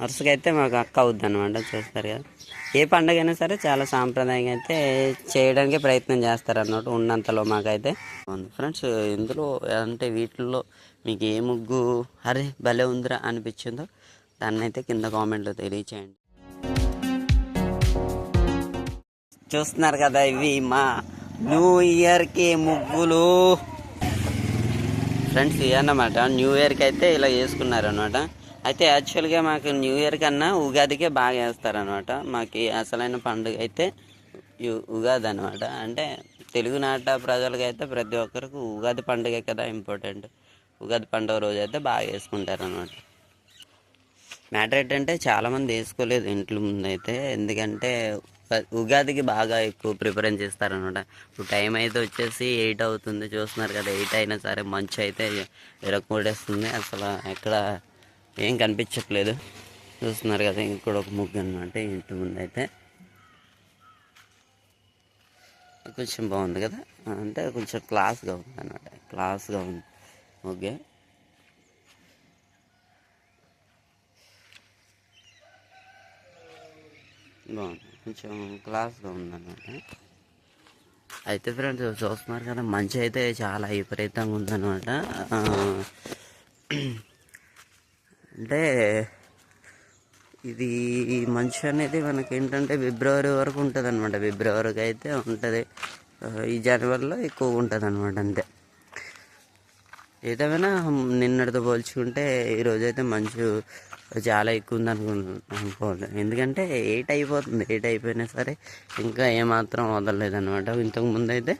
వరుసగా అయితే మాకు అక్క అవుద్ది అనమాట చూస్తారు కదా. ఏ పండుగ అయినా సరే చాలా సాంప్రదాయంగా అయితే చేయడానికి ప్రయత్నం చేస్తారు అన్నట్టు ఉన్నంతలో మాకైతే. ఫ్రెండ్స్ ఇందులో అంటే వీటిల్లో మీకు ఏ ముగ్గు అరే భలే ఉందిరా అనిపించిందో దాన్ని అయితే కింద కామెంట్లో తెలియచేయండి. చూస్తున్నారు కదా ఇవి మా న్యూ ఇయర్కి ముగ్గులు. ఫ్రెండ్స్ ఇవన్నమాట న్యూ ఇయర్కి అయితే ఇలా చేసుకున్నారు అనమాట అయితే యాక్చువల్గా మాకు న్యూ ఇయర్ కన్నా ఉగాదికే బాగా వేస్తారనమాట మాకు అసలైన పండుగ అయితే ఉగాది అనమాట అంటే తెలుగునాట ప్రజలకైతే ప్రతి ఒక్కరికి ఉగాది పండుగ కదా ఇంపార్టెంట్ ఉగాది పండుగ రోజు అయితే బాగా వేసుకుంటారనమాట మ్యాటర్ ఏంటంటే చాలామంది వేసుకోలేదు ఇంట్లో ముందు అయితే. ఎందుకంటే ఉగాదికి బాగా ఎక్కువ ప్రిఫరెన్స్ చేస్తారనమాట ఇప్పుడు టైం అయితే వచ్చేసి ఎయిట్ అవుతుంది. చూస్తున్నారు కదా ఎయిట్ అయినా సరే మంచు అయితే ఇరకూడేస్తుంది అసలు ఎక్కడ ఏం కనిపించట్లేదు. చూస్తున్నారు కదా ఇక్కడ ఒక ముగ్గు అనమాట ఇంటి ముందు అయితే కొంచెం బాగుంది కదా? అంటే కొంచెం క్లాస్గా ఉంది అనమాట క్లాస్గా ఉంది ఓకే బాగుంది కొంచెం క్లాస్గా ఉందన్నమాట అయితే ఫ్రెండ్స్ చూస్తున్నారు కదా మంచి అయితే చాలా విపరీతంగా ఉందన్నమాట అంటే ఇది మంచు అనేది మనకి ఏంటంటే ఫిబ్రవరి వరకు ఉంటుంది అనమాట ఫిబ్రవరికి అయితే ఉంటుంది. ఈ జనవరిలో ఎక్కువ ఉంటుంది అనమాట అంతే. ఏదేమైనా నిన్నటితో పోల్చుకుంటే ఈరోజు అయితే మంచు చాలా ఎక్కువ ఉంది అనుకు అనుకోవాలి ఎందుకంటే ఎయిట్ అయిపోతుంది. ఎయిట్ అయిపోయినా సరే ఇంకా ఏమాత్రం వదలలేదు అనమాట ఇంతకు ముందు అయితే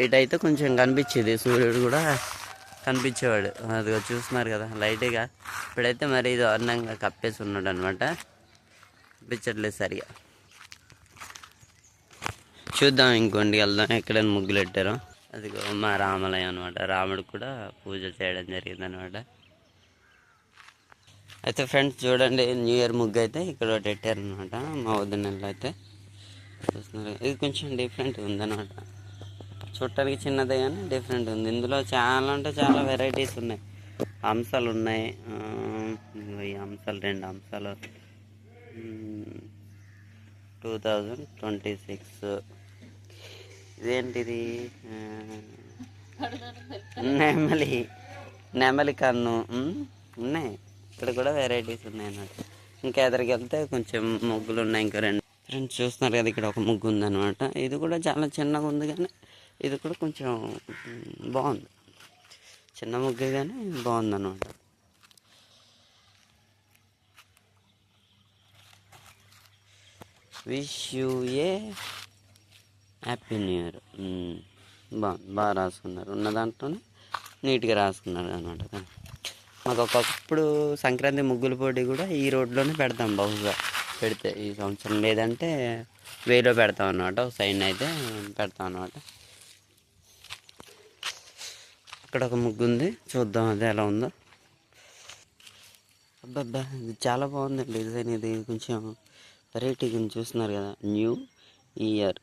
ఎయిట్ అయితే కొంచెం కనిపించేది. సూర్యుడు కూడా కనిపించేవాడు. అదిగో చూస్తున్నారు కదా లైట్గా. ఇప్పుడైతే మరి ఇది అందంగా కప్పేసి ఉన్నాడు అనమాట కనిపించట్లేదు సరిగా. చూద్దాం ఇంకోండి వెళ్దాం. ఎక్కడైనా ముగ్గులు పెట్టారో. అదిగో మా రామలయం అనమాట. రాముడు కూడా పూజ చేయడం జరిగింది అనమాట అయితే ఫ్రెండ్స్ చూడండి న్యూ ఇయర్ ముగ్గు అయితే ఇక్కడ ఒకటి పెట్టారనమాట. మా వదినలో అయితే చూస్తున్నారు. ఇది కొంచెం డిఫరెంట్ ఉందన్నమాట చూడటానికి చిన్నదే కానీ డిఫరెంట్ ఉంది. ఇందులో చాలా అంటే చాలా వెరైటీస్ ఉన్నాయి. అంశాలు ఉన్నాయి. ఈ అంశాలు రెండు అంశాలు టూ థౌజండ్ ట్వంటీ సిక్స్ ఇదేంటిది? నెమలి. నెమలి కన్ను. ఉన్నాయి. ఇక్కడ కూడా వెరైటీస్ ఉన్నాయి అన్నమాట. ఇంకా ఎదరికి వెళ్తే కొంచెం ముగ్గులు ఉన్నాయి. ఇంకా రెండు. ఫ్రెండ్స్ చూస్తున్నారు కదా ఇక్కడ ఒక ముగ్గు ఉందన్నమాట. ఇది కూడా చాలా చిన్నగా ఉంది కానీ ఇది కూడా కొంచెం బాగుంది. చిన్న ముగ్గే కానీ బాగుంది అనమాట wish you a happy new year బాగుంది. బాగా రాసుకున్నారు. ఉన్న దాంట్లోనే నీట్గా రాసుకున్నారు అనమాట మాకు ఒకప్పుడు సంక్రాంతి ముగ్గుల పోటీ కూడా ఈ రోడ్లోనే పెడతాం బహుశా. పెడితే ఈ సంవత్సరం. లేదంటే వేలో పెడతాం అనమాట ఒక అయితే పెడతాం అనమాట అక్కడ ఒక ముగ్గు ఉంది చూద్దాం అది ఎలా ఉందో. అబ్బబ్బా ఇది చాలా బాగుందండి డిజైన్ ఇది. కొంచెం వెరైటీగా చూస్తున్నారు కదా. New year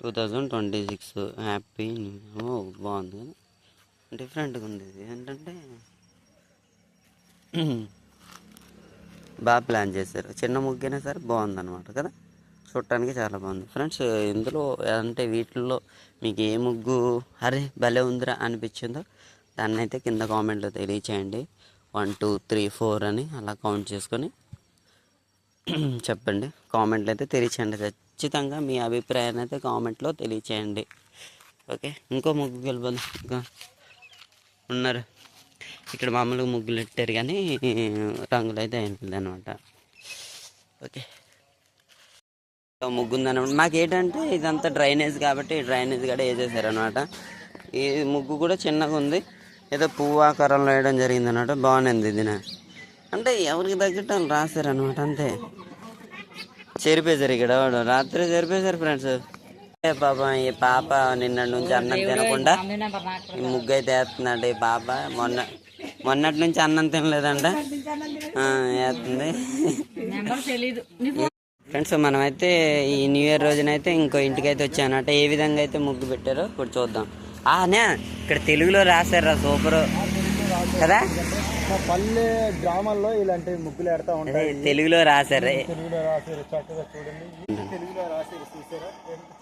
two thousand twenty six happy new ఓ బాగుంది కదా. డిఫరెంట్గా ఉంది ఇది. ఏంటంటే బాగా ప్లాన్ చేశారు. చిన్న ముగ్గైనా సరే బాగుందన్నమాట కదా. చూడటానికి చాలా బాగుంది. ఫ్రెండ్స్ ఇందులో అంటే వీటిల్లో మీకు ఏ ముగ్గు అరే భలే ఉందిరా అనిపించిందో దాన్ని అయితే కింద కామెంట్లో తెలియచేయండి. వన్ టూ త్రీ ఫోర్ అని అలా కౌంట్ చేసుకొని చెప్పండి. కామెంట్లు అయితే తెలియచేయండి. ఖచ్చితంగా మీ అభిప్రాయాన్ని అయితే కామెంట్లో తెలియచేయండి. ఓకే ఇంకో ముగ్గు వెళ్ళిపోదాం ఇంకా ఉన్నారు. ఇక్కడ మామూలుగా ముగ్గులు పెట్టారు కానీ రంగులు అయితే అయిపోయింది అనమాట ఓకే. ముగ్గు ఉందన్నమాట మాకు ఏంటంటే ఇదంతా డ్రైనేజ్ కాబట్టి డ్రైనేజ్ కూడా వేసేసారు అనమాట ఈ ముగ్గు కూడా చిన్నగా ఉంది ఏదో పువ్వు ఆకారంలో వేయడం జరిగింది అనమాట బాగుంది ఇది అంటే ఎవరికి తగ్గట్టు వాళ్ళు రాశారు అనమాట అంతే. చెరిపేశారు ఇక్కడ వాడు. రాత్రి చెరిపేశారు ఫ్రెండ్స్. పాపం ఈ పాప నిన్న నుంచి అన్నం తినకుండా ఈ ముగ్గు అయితే వేస్తుందంట ఈ పాప. మొన్న మొన్నటి నుంచి అన్నం తినలేదంట. ఆ, వేస్తుంది. ఫ్రెండ్స్ మనమైతే ఈ న్యూ ఇయర్ రోజునైతే ఇంకో ఇంటికి అయితే వచ్చానట ఏ విధంగా అయితే ముగ్గు పెట్టారో ఇప్పుడు చూద్దాం. ఆనే ఇక్కడ తెలుగులో రాశారా సూపర్. కదా? మా పల్లె గ్రామాల్లో ఇలాంటి ముగ్గులు పెడతా అదే ఉంటాయి తెలుగులో రాశారు. తెలుగులో రాసారు చక్కగా చూడండి. తెలుగులో రాసారు చూసారా?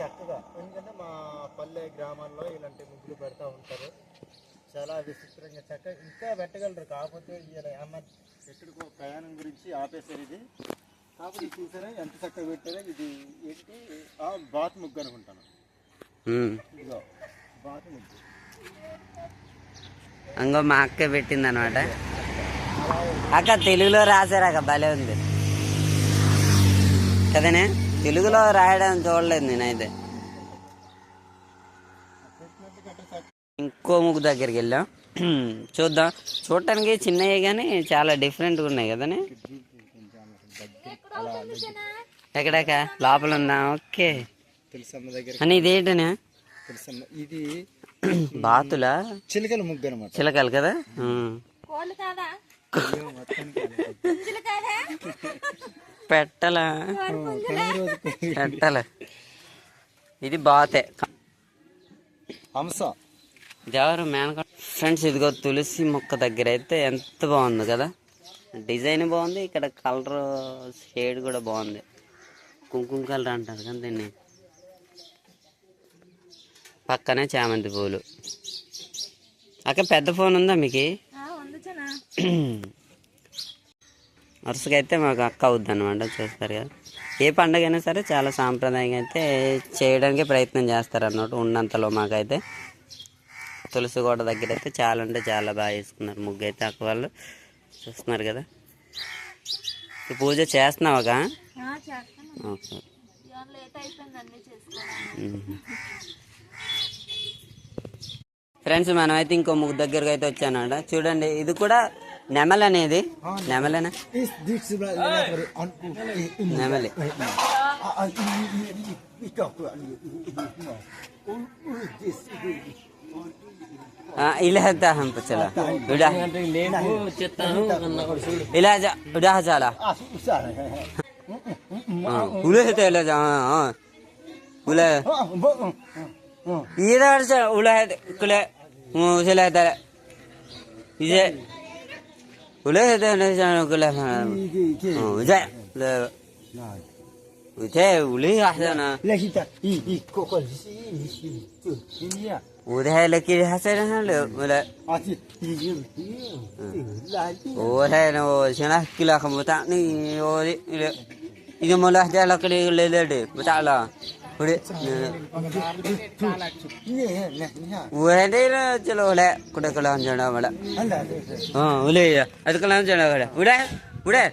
చక్కగా. ఎందుకంటే మా పల్లె గ్రామాల్లో ఇలాంటి ముగ్గులు పెడతా ఉంటారు. చాలా విచిత్రంగా చక్కగా ఇంకా పెట్టగలరు. కాకపోతే అమ్మ ఎక్కడికో ప్రయాణం గురించి ఆపేశారు ఇది. కాకపోతే చూసారా ఎంత చక్కగా పెట్టారో ఇది ఏంటి? ఆ, బాత్ ముగ్గు అనుకుంటాను. ఉమ్. ఇదిగో బాత్ ముగ్గు. అంగో మా అక్క పెట్టింది అనమాట అక్క తెలుగులో రాశారు అక్క భలే ఉంది. కదనే? తెలుగులో రాయడం చూడలేదు నేనైతే. ఇంకో ముగ్గు దగ్గరికి వెళ్ళాం. చూద్దాం. చూడటానికి చిన్నవి కానీ చాలా డిఫరెంట్గా ఉన్నాయి కదనే? ఎక్కడక్క లోపల ఉన్నా? ఓకే. తెలుసమ్మ దగ్గర. అని ఇదేంటనే తెలుసమ్మ ఇది బాతులా? చిలకల ముగ్గు అనమాట చిలకలు కదా? పెట్టలా? పెట్టల. ఇది బాతే. హంస. ఎవరు మేనక ఫ్రెండ్స్ ఇదిగో తులసి మొక్క దగ్గర అయితే ఎంత బాగుంది కదా? డిజైన్ బాగుంది ఇక్కడ కలర్ షేడ్ కూడా బాగుంది. కుంకుమ కలర్ అంటారు కదా దీన్ని. పక్కనే చామంతి పూలు. అక్క పెద్ద ఫోన్ ఉందా మీకు? వరుసగా అయితే మాకు అక్క అవుద్ది అనమాట చూస్తారు కదా. ఏ పండగ అయినా సరే చాలా సాంప్రదాయంగా అయితే చేయడానికి ప్రయత్నం చేస్తారు అన్నట్టు ఉన్నంతలో మాకైతే. తులసి కోట దగ్గర అయితే చాలా అంటే చాలా బాగా చేసుకున్నారు ముగ్గు అయితే అక్క వాళ్ళు. చూస్తున్నారు కదా పూజ చేస్తున్నావాగా ఫ్రెండ్స్ మనమైతే ఇంకో ముగ్గు దగ్గరకు అయితే వచ్చానమాట చూడండి ఇది కూడా నెమలి అనేది నెమలేనా నెమలి ಇಲ್ಲದ ಹಂ ಪಚಲ ಉಡ ಇಲ್ಲದ ಉಡ ಹಜಾಲ ಉಲೆ ಹೆತ ಇಲ್ಲದ ಉಲೆ ಇದ ಅರ್ಸ ಉಲೆ ಹೆತ ಕುಲೆ ಉಸಲ ಹೆತ ಇದೆ ಉಲೆ ಹೆತ ನಸ ಕುಲೆ ಉಜ وده وليه أحسن لا شتا إيه إيه كوكل وده لكن حسن هلا ولا وده أنا شنو كلا خمتاني ودي إذا ما له ده لكن لا لا ده بتعلا وده وده لا تلو لا كده كلا جنا ولا ها وليه هذا كلا جنا ولا وده وده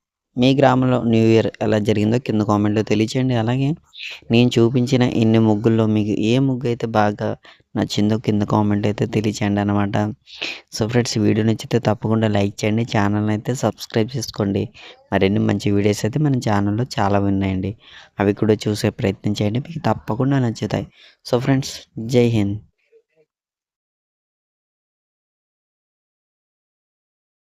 మీ గ్రామంలో న్యూ ఇయర్ ఎలా జరిగిందో కింద కామెంట్లో తెలియచేయండి. అలాగే నేను చూపించిన ఇన్ని ముగ్గుల్లో మీకు ఏ ముగ్గు అయితే బాగా నచ్చిందో కింద కామెంట్ అయితే తెలియచేయండి అనమాట సో ఫ్రెండ్స్ వీడియో నచ్చితే తప్పకుండా లైక్ చేయండి. ఛానల్ అయితే సబ్స్క్రైబ్ చేసుకోండి. మరిన్ని మంచి వీడియోస్ అయితే మన ఛానల్లో చాలా ఉన్నాయండి. అవి కూడా చూసే ప్రయత్నం చేయండి. మీకు తప్పకుండా నచ్చుతాయి. సో ఫ్రెండ్స్ జై హింద్.